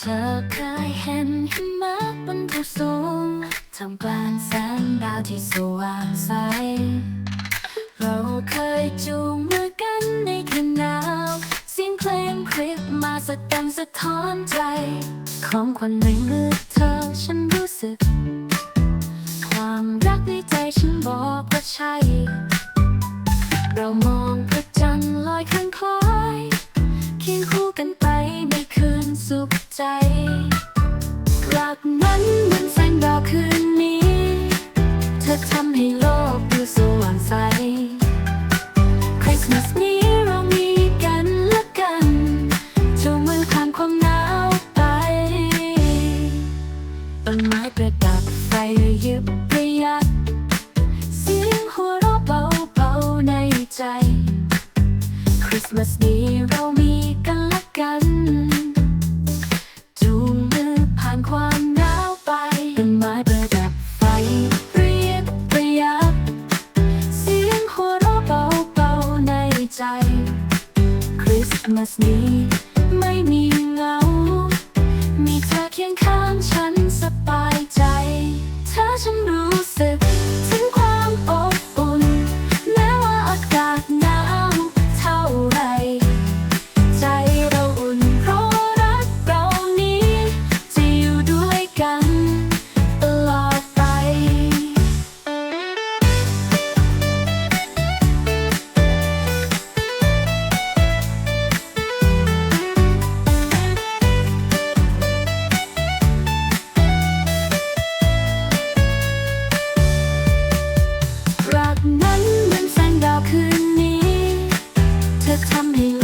เธอเคยเห็นหิมะบนภูสูงทำกลางแสงดาวที่สว่างใส เราเคยจูงมือกันในคืนหนาวเสียงเพลงคลิปมาสะดังสะท้อนใจ ของคนหนึ่งเลือเธอฉันรู้สึก ความรักในใจฉันบอกว่าใช่ เรามองพระจันทร์ลอยข้างคลอ ม้ประดับไฟยิบประยัดเสียงหัวเราะเบาๆในใจ คริสต์มาสนี้เรามีกันและกันจูงมือผ่านความหนาวไปต้นไม้ประดับไฟเรียบประยัดเสียงหัวเราะเบาๆในใจ คริสต์มาสนี้ไม่มีเงา มีเธอเคียงข้างฉัน ฉันรู้ come here.